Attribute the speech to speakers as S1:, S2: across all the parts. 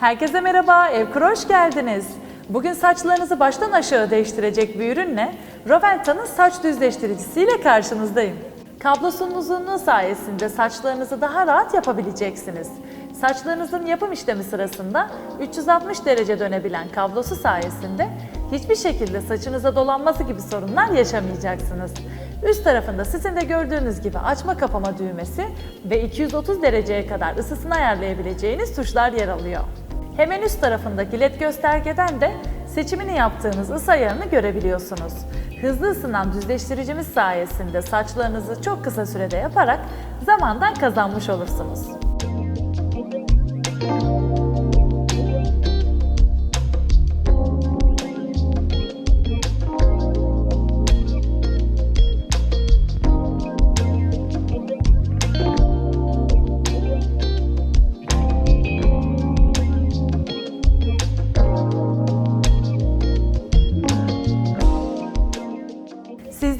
S1: Herkese merhaba, Evkur'a hoş geldiniz. Bugün saçlarınızı baştan aşağı değiştirecek bir ürünle Roventa'nın saç düzleştiricisiyle karşınızdayım. Kablosunun uzunluğu sayesinde saçlarınızı daha rahat yapabileceksiniz. Saçlarınızın yapım işlemi sırasında 360 derece dönebilen kablosu sayesinde hiçbir şekilde saçınıza dolanması gibi sorunlar yaşamayacaksınız. Üst tarafında sizin de gördüğünüz gibi açma kapama düğmesi ve 230 dereceye kadar ısısını ayarlayabileceğiniz tuşlar yer alıyor. Hemen üst tarafındaki led göstergeden de seçimini yaptığınız ısı ayarını görebiliyorsunuz. Hızlı ısınan düzleştiricimiz sayesinde saçlarınızı çok kısa sürede yaparak zamandan kazanmış olursunuz.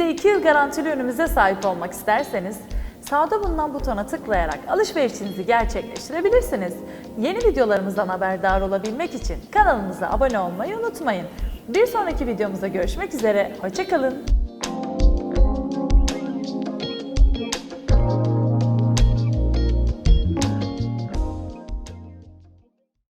S1: 2 yıl garantili ürünümüze sahip olmak isterseniz sağda bulunan butona tıklayarak alışverişinizi gerçekleştirebilirsiniz. Yeni videolarımızdan haberdar olabilmek için kanalımıza abone olmayı unutmayın. Bir sonraki videomuzda görüşmek üzere, hoşçakalın.